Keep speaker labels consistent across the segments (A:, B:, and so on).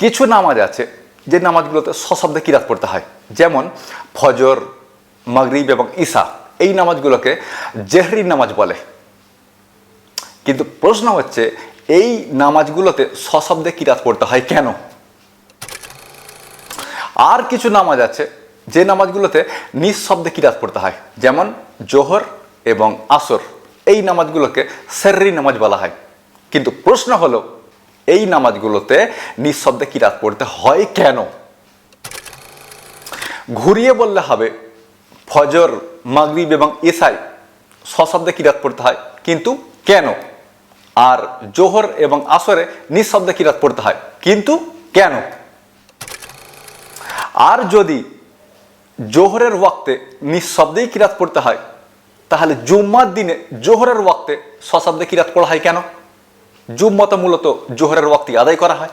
A: কিছু নামাজ আছে যে নামাজগুলোতে সশব্দে কিরাত পড়তে হয়। যেমন ফজর, মাগরিব এবং ঈশা। এই নামাজগুলোকে জেহরি নামাজ বলে। কিন্তু প্রশ্ন হচ্ছে, এই নামাজগুলোতে সশব্দে কিরাত পড়তে হয় কেন? আর কিছু নামাজ আছে যে নামাজগুলোতে নিঃশব্দে কিরাত পড়তে হয়। যেমন জোহর এবং আসর। এই নামাজগুলোকে সেররি নামাজ বলা হয়। কিন্তু প্রশ্ন হলো এই নামাজগুলোতে নিঃশব্দে কিরাত পড়তে হয় কেন? ঘুরিয়ে বললে হবে, ফজর, মাগরিব এবং ইসাই সশব্দে কিরাত পড়তে হয়, কিন্তু কেন? আর জোহর এবং আসরে নিঃশব্দে কিরাত পড়তে হয়, কিন্তু কেন? আর যদি জোহরের ওয়াক্তে নিঃশব্দেই কিরাত পড়তে হয়, তাহলে জুম্মার দিনে জোহরের ওয়াক্তে সশব্দে কিরাত পড়া হয় কেন? জুম্মত মূলত জোহরের ওয়াক্তি আদায় করা হয়।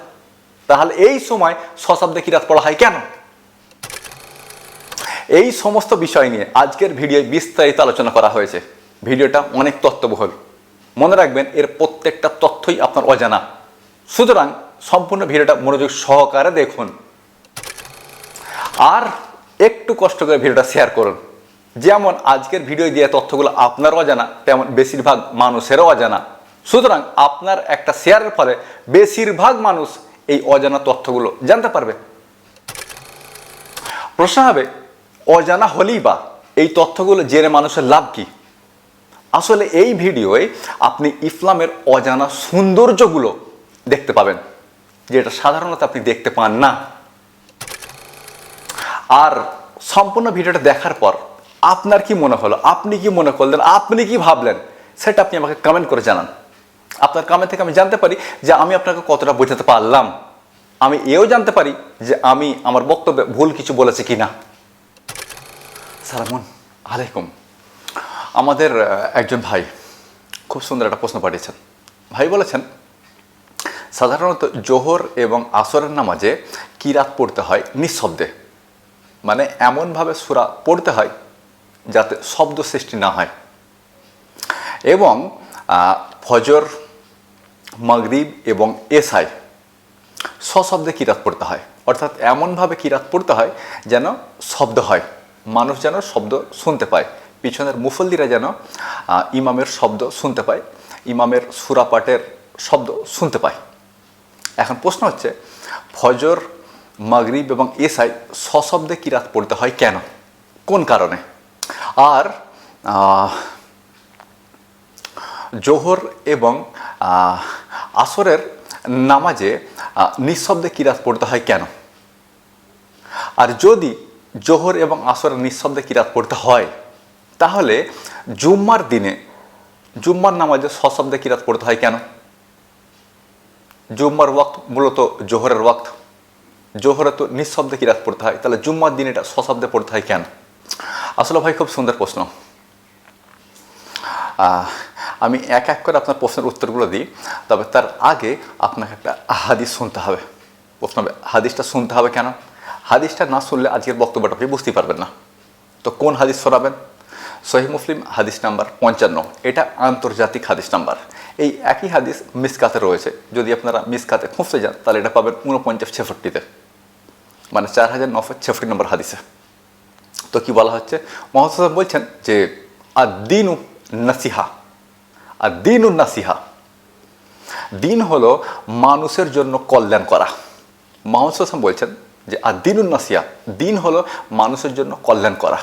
A: তাহলে এই সময় সশব্দে কিরাত পড়া হয় কেন? এই সমস্ত বিষয় নিয়ে আজকের ভিডিওয় বিস্তারিত আলোচনা করা হয়েছে। ভিডিওটা অনেক তথ্যবহুল মনে রাখবেন, এর প্রত্যেকটা তথ্যই আপনার অজানা। সুতরাং সম্পূর্ণ ভিডিওটা মনোযোগ সহকারে দেখুন। আর একটু কষ্ট করে ভিডিওটা শেয়ার করুন। যেমন আজকের ভিডিও দিয়ে তথ্যগুলো আপনারও অজানা, তেমন বেশিরভাগ মানুষেরও অজানা। সুতরাং আপনার একটা শেয়ারের ফলে বেশিরভাগ মানুষ এই অজানা তথ্যগুলো জানতে পারবে। প্রশ্ন হবে, অজানা হলেই বা এই তথ্যগুলো জেনে মানুষের লাভ কি? আসলে এই ভিডিওয়ে আপনি ইসলামের অজানা সৌন্দর্যগুলো দেখতে পাবেন, যেটা সাধারণত আপনি দেখতে পান না। আর সম্পূর্ণ ভিডিওটা দেখার পর আপনার কি মনে হলো, আপনি কি মনে করলেন, আপনি কি ভাবলেন, সেটা আপনি আমাকে কমেন্ট করে জানান। আপনার কমেন্ট থেকে আমি জানতে পারি যে আমি আপনাকে কতটা বোঝাতে পারলাম। আমি এও জানতে পারি যে আমি আমার বক্তব্যে ভুল কিছু বলেছি কি না সালামুন আলাইকুম। আমাদের একজন ভাই খুব সুন্দর একটা প্রশ্ন পাঠিয়েছেন। ভাই বলেছেন, সাধারণত জোহর এবং আসরের নামাজে কিরাত পড়তে হয়? নিঃশব্দে। মানে এমনভাবে সুরা পড়তে হয় যাতে শব্দ সৃষ্টি না হয়। এবং ফজর মাগরিব এবং এসআই সশব্দে কিরাত পড়তে হয়। অর্থাৎ এমনভাবে কিরাত পড়তে হয় যেন শব্দ হয়। মানুষ যেন শব্দ শুনতে পায়। পিছনের মুফল্লিরা যেন ইমামের শব্দ শুনতে পায়। ইমামের সুরাপাটের শব্দ শুনতে পায়। এখন প্রশ্ন হচ্ছে, ফজর, মাগরিব এবং এসআই সশব্দে কিরাত পড়তে হয় কেন? কোন কারণে? আর জোহর এবং আসরের নামাজে নিঃশব্দে কিরাত পড়তে হয় কেন? আর যদি জোহর এবং আসরের নিঃশব্দে কিরাত পড়তে হয়, তাহলে জুম্মার দিনে, জুম্মার নামাজে সশব্দে কিরাত পড়তে হয় কেন? জুম্মার ওয়াক্ত মূলত জোহরের ওয়াক্ত। জোহরে তো নিঃশব্দে কিরাত পড়তে হয়, তাহলে জুম্মার দিন এটা সশব্দে পড়তে হয় কেন? আসলে ভাই, খুব সুন্দর প্রশ্ন। আমি এক এক করে আপনার প্রশ্নের উত্তরগুলো দিই, তবে তার আগে আপনাকে একটা হাদিস শুনতে হবে। প্রশ্ন হবে হাদিসটা শুনতে হবে কেন? হাদিসটা না শুনলে আজকের বক্তব্যটা আপনি বুঝতেই পারবেন না। তো কোন হাদিস শোনাবেন? সহি মুসলিম হাদিস নাম্বার পঞ্চান্ন। এটা আন্তর্জাতিক হাদিস নাম্বার। এই একই হাদিস মিসকাতে রয়েছে। যদি আপনারা মিসকাতে খুঁজতে যান, তাহলে এটা পাবেন ঊনপঞ্চাশ ছেষট্টিতে। মানে চার হাজার নশো ছেষট্টি নম্বর হাদিসে। তো কি বলা হচ্ছে? মোহাম্মদ বলছেন যে আর দিনু নাসিহা। আর দিনু নাসিহা। দিন হলো মানুষের জন্য কল্যাণ করা। মোহাম্মদ সাহেব বলছেন যে, আর দিনু নাসিহা, দিন হলো মানুষের জন্য কল্যাণ করা।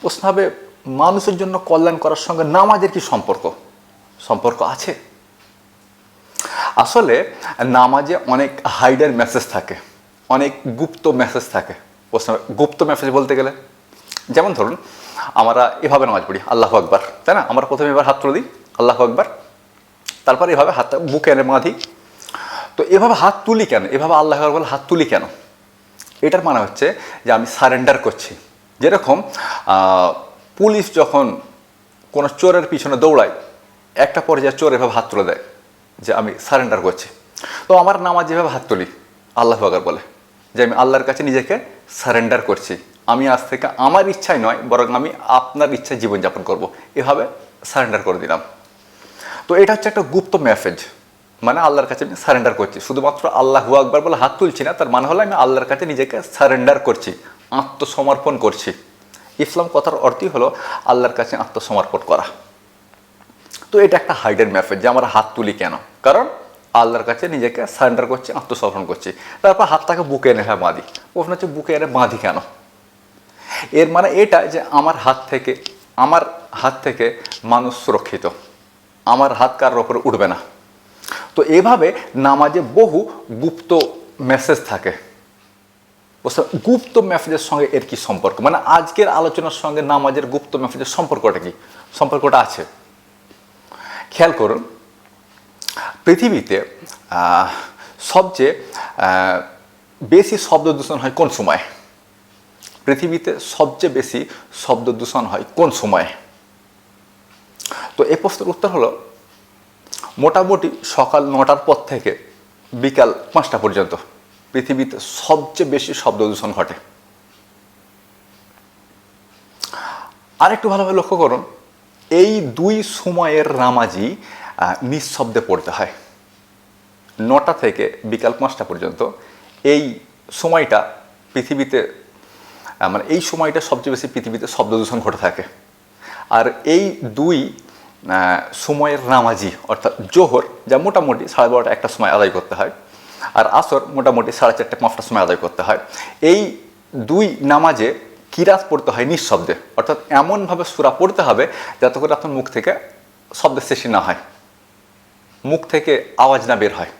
A: প্রশ্ন হবে, মানুষের জন্য কল্যাণ করার সঙ্গে নামাজের কি সম্পর্ক? সম্পর্ক আছে। আসলে নামাজে অনেক হাইডের মেসেজ থাকে, অনেক গুপ্ত মেসেজ থাকে। প্রশ্ন গুপ্ত মেসেজ বলতে গেলে? যেমন ধরুন, আমরা এভাবে নামাজ পড়ি, আল্লাহ আকবার, তাই না? আমরা প্রথমে এবার হাত তুলে দিই, আল্লাহ আকবার, তারপর এভাবে হাতটা বুকে এনে বাঁধি। তো এভাবে হাত তুলি কেন? এভাবে আল্লাহ আকবার হাত তুলি কেন? এটার মানে হচ্ছে যে আমি সারেন্ডার করছি। যেরকম পুলিশ যখন কোনো চোরের পিছনে দৌড়ায়, একটা পর্যায়ে চোর এভাবে হাত তুলে দেয় যে আমি সারেন্ডার করছি। তো আমার নামাজ যেভাবে হাত তুলি, আল্লাহ আকবার বলে, যে আমি আল্লাহর কাছে নিজেকে সারেন্ডার করছি। আমি আজ থেকে আমার ইচ্ছায় নয়, বরং আমি আপনার ইচ্ছায় জীবনযাপন করব। এভাবে সারেন্ডার করে দিলাম। তো এটা হচ্ছে একটা গুপ্ত মেসেজ মানে আল্লাহর কাছে আমি সারেন্ডার করছি। শুধুমাত্র আল্লাহ হু আকবার বলে হাত তুলছি না, তার মানে হলো আমি আল্লাহর কাছে নিজেকে সারেন্ডার করছি, আত্মসমর্পণ করছি। ইসলাম কথার অর্থই হলো আল্লাহর কাছে আত্মসমর্পণ করা। তো এটা একটা হাইডেন ম্যাসেজ যে আমরা হাত তুলি কেন? কারণ আল্লাহর কাছে নিজেকে সারেন্ডার করছি, আত্মসমর্পণ করছি। তারপর হাতটাকে বুকে এনে হ্যাঁ বাঁধি প্রশ্ন হচ্ছে, বুকে এনে বাঁধি কেন? এর মানে এটা যে আমার হাত থেকে, আমার হাত থেকে মানুষ সুরক্ষিত। আমার হাত কারোর ওপরে উঠবে না। তো এভাবে নামাজে বহু গুপ্ত মেসেজ থাকে। গুপ্ত মেসেজের সঙ্গে এর কি সম্পর্ক? মানে আজকের আলোচনার সঙ্গে নামাজের গুপ্ত মেসেজের সম্পর্কটা কি? সম্পর্কটা আছে। খেয়াল করুন, পৃথিবীতে সবচেয়ে বেশি শব্দ দূষণ হয় কোন সময়? পৃথিবীতে সবচেয়ে বেশি শব্দ দূষণ হয় কোন সময়ে? তো এই প্রশ্নের উত্তর হলো মোটামুটি সকাল নটার পর থেকে বিকাল পাঁচটা পর্যন্ত পৃথিবীতে সবচেয়ে বেশি শব্দ দূষণ ঘটে। আর একটু ভালোভাবে লক্ষ্য করুন এই দুই সময়ের আহ, নিঃশব্দে পড়তে হয়। নটা থেকে বিকাল পাঁচটা পর্যন্ত এই সময়টা পৃথিবীতে মানে এই সময়টা সবচেয়ে বেশি পৃথিবীতে শব্দ দূষণ ঘটে থাকে। আর এই দুই সময়ের নামাজি, অর্থাৎ জোহর, যা মোটামুটি সাড়ে বারোটা একটা সময় আদায় করতে হয়, আর আসর মোটামুটি সাড়ে চারটে পাঁচটা সময় আদায় করতে হয়। এই দুই নামাজে কিরাত পড়তে হয় নিঃশব্দে, অর্থাৎ এমনভাবে সুরা পড়তে হবে যাতে করে আপনার মুখ থেকে শব্দের সৃষ্টি না হয়। মুখ থেকে আওয়াজ না বের হয়।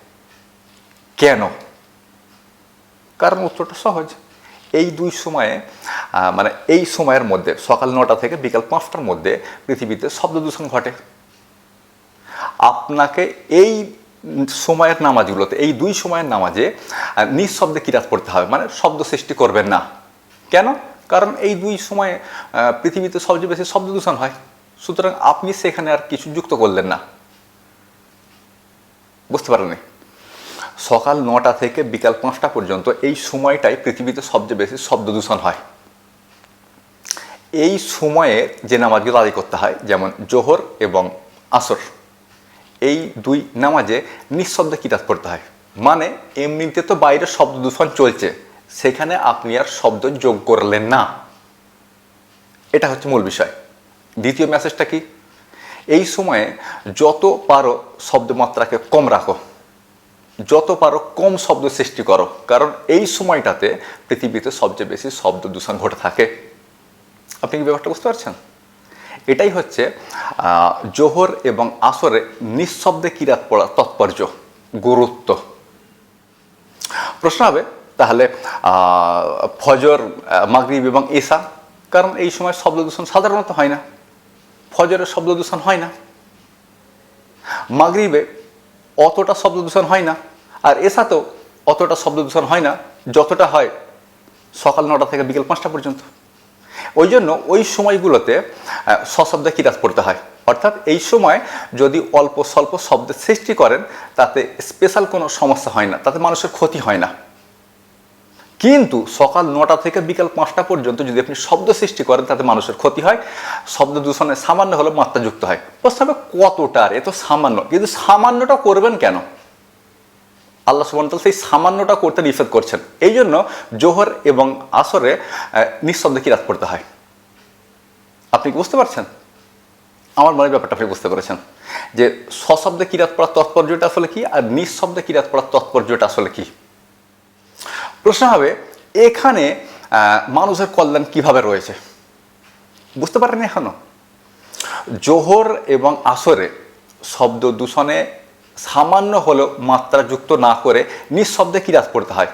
A: কেন? কারণ উত্তরটা সহজ। এই দুই সময়ে মানে এই সময়ের মধ্যে, সকাল নটা থেকে বিকাল পাঁচটার মধ্যে পৃথিবীতে শব্দ দূষণ ঘটে। আপনাকে এই সময়ের নামাজগুলোতে, এই দুই সময়ের নামাজে নিঃশব্দে কিরাত পড়তে হবে। মানে শব্দ সৃষ্টি করবেন না। কেন? কারণ এই দুই সময়ে পৃথিবীতে সবচেয়ে বেশি শব্দ দূষণ হয়। সুতরাং আপনি সেখানে আর কিছু যুক্ত করলেন না। বুঝতে পারেননি সকাল নটা থেকে বিকাল পাঁচটা পর্যন্ত এই সময়টাই পৃথিবীতে সবচেয়ে বেশি শব্দ দূষণ হয়। এই সময়ে যে নামাজগুলো আদায় করতে হয়, যেমন জোহর এবং আসর, এই দুই নামাজে নিঃশব্দে কিরাত পড়তে হয়? মানে এমনিতে তো বাইরে শব্দ দূষণ চলছে, সেখানে আপনি আর শব্দ যোগ করলেন না। এটা হচ্ছে মূল বিষয়। দ্বিতীয় মেসেজটা কি? এই সময়ে যত পারো শব্দমাত্রাকে কম রাখো। যত পারো কম শব্দ সৃষ্টি করো। কারণ এই সময়টাতে পৃথিবীতে সবচেয়ে বেশি শব্দ দূষণ ঘটে থাকে। আপনি কি ব্যাপারটা বুঝতে পারছেন? এটাই হচ্ছে জোহর এবং আসরে নিঃশব্দে কিরাত পড়া তাৎপর্য, গুরুত্ব। প্রশ্ন হবে, তাহলে ফজর মাগরিব এবং ঈশা, কারণ এই সময় শব্দ দূষণ সাধারণত হয় না। ফজরের শব্দ দূষণ হয় না। মাগরিবে অতটা শব্দ দূষণ হয় না। আর এসাতেও অতটা শব্দ দূষণ হয় না, যতটা হয় সকাল নটা থেকে বিকেল পাঁচটা পর্যন্ত। ওই জন্য ওই সময়গুলোতে সশব্দে কিরাত পড়তে হয়? অর্থাৎ এই সময় যদি অল্প স্বল্প শব্দের সৃষ্টি করেন, তাতে স্পেশাল কোনো সমস্যা হয় না, তাতে মানুষের ক্ষতি হয় না। কিন্তু সকাল নটা থেকে বিকাল পাঁচটা পর্যন্ত যদি আপনি শব্দ সৃষ্টি করেন, তাতে মানুষের ক্ষতি হয়। শব্দ দূষণে সামান্য হলে মাত্রাযুক্ত হয়। প্রশ্ন হবে কতটার এ তো সামান্য। কিন্তু সামান্যটা করবেন কেন? আল্লাহ সুবান সেই সামান্যটা করতে নিষেধ করছেন। এই জন্য জোহর এবং আসরে নিঃশব্দে কিরাত পড়তে হয়? আপনি কি বুঝতে পারছেন? আমার মনে ব্যাপারটা আপনি বুঝতে পেরেছেন। যে সশব্দে কিরাত পড়ার তাৎপর্যটা আসলে কি? আর নিঃশব্দে কিরাত পড়ার তাৎপর্যটা আসলে কি? প্রশ্ন হবে, এখানে মানুষের কল্যাণ কীভাবে রয়েছে? বুঝতে পারেন এখনও? জোহর এবং আসরে শব্দ দূষণে সামান্য হলেও মাত্রাযুক্ত না করে নিঃশব্দে কিরাত পড়তে হয়?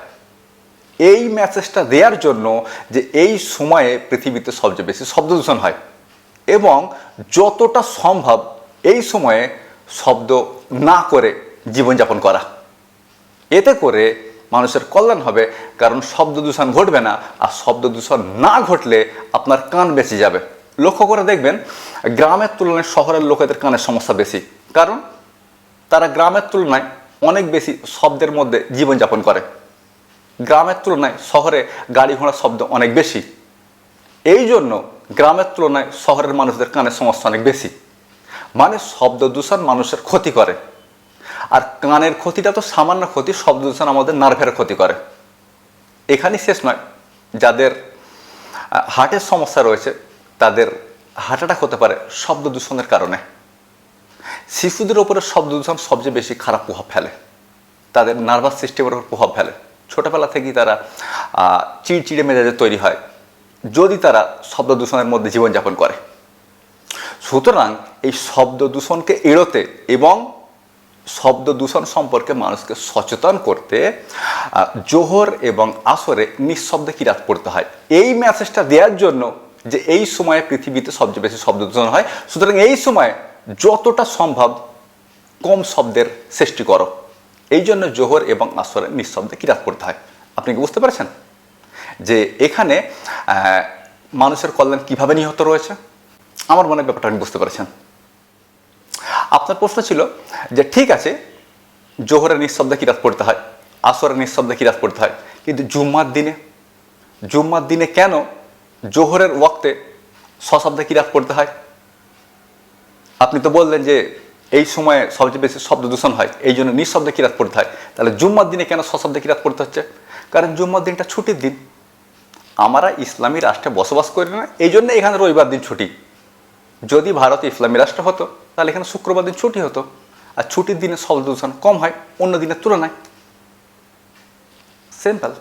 A: এই মেসেজটা দেওয়ার জন্য যে এই সময়ে পৃথিবীতে সবচেয়ে বেশি শব্দ দূষণ হয় এবং যতটা সম্ভব এই সময়ে শব্দ না করে জীবনযাপন করা। এতে করে মানুষের কল্যাণ হবে, কারণ শব্দ দূষণ ঘটবে না, আর শব্দ দূষণ না ঘটলে আপনার কান বেঁচে যাবে। লক্ষ্য করে দেখবেন, গ্রামের তুলনায় শহরের লোকেদের কানের সমস্যা বেশি। কারণ, তারা গ্রামের তুলনায় অনেক বেশি শব্দের মধ্যে জীবনযাপন করে। গ্রামের তুলনায় শহরে গাড়ি ঘোড়ার শব্দ অনেক বেশি। এই জন্য গ্রামের তুলনায় শহরের মানুষদের কানের সমস্যা অনেক বেশি। মানে শব্দ দূষণ মানুষের ক্ষতি করে। আর কানের ক্ষতিটা তো সামান্য ক্ষতি, শব্দ দূষণ আমাদের নার্ভের ক্ষতি করে। এখানেই শেষ নয়। যাদের হার্টের সমস্যা রয়েছে, তাদের হার্ট অ্যাটাক হতে পারে শব্দ দূষণের কারণে। শিশুদের উপরে শব্দ দূষণ সবচেয়ে বেশি খারাপ প্রভাব ফেলে। তাদের নার্ভাস সিস্টেমের ওপর প্রভাব ফেলে। ছোটবেলা থেকেই তারা চিড়চিড়ে মেজাজে তৈরি হয়। যদি তারা শব্দ দূষণের মধ্যে জীবনযাপন করে। সুতরাং এই শব্দ দূষণকে এড়োতে এবং শব্দ দূষণ সম্পর্কে মানুষকে সচেতন করতে জোহর এবং আসরে নিঃশব্দে কিরাত পড়তে হয়? এই মেসেজটা দেওয়ার জন্য যে এই সময়ে পৃথিবীতে সবচেয়ে বেশি শব্দ দূষণ হয়, সুতরাং এই সময়ে যতটা সম্ভব কম শব্দের সৃষ্টি করো। এই জন্য জোহর এবং আসরে নিঃশব্দে কিরাত পড়তে হয়? আপনি কি বুঝতে পারছেন? যে এখানে মানুষের কল্যাণ কীভাবে নিহত রয়েছে? আমার মনে ব্যাপারটা আপনি বুঝতে পেরেছেন। আপনার প্রশ্ন ছিল যে ঠিক আছে, জোহরের নিঃশব্দে কিরাত পড়তে হয়, আসরের নিঃশব্দে কিরাত পড়তে হয়, কিন্তু জুম্মার দিনে জুম্মার দিনে কেন জোহরের ওয়াক্তে সশব্দে কিরাত পড়তে হয়? আপনি তো বললেন যে এই সময়ে সবচেয়ে বেশি শব্দ দূষণ হয়, এই জন্য নিঃশব্দে কিরাত পড়তে হয়। তাহলে জুম্মার দিনে কেন সশব্দে কিরাত পড়তে হচ্ছে? কারণ জুম্মার দিনটা ছুটির দিন। আমরা ইসলামী রাষ্ট্রে বসবাস করি না, এই জন্য এখানে রবিবার দিন ছুটি। যদি ভারত ইসলামী রাষ্ট্র হতো, তাহলে এখানে শুক্রবার দিন ছুটি হতো। আর ছুটির দিনে শব্দ দূষণ কম হয়, অন্য দিনের তুলনায়। সিম্পল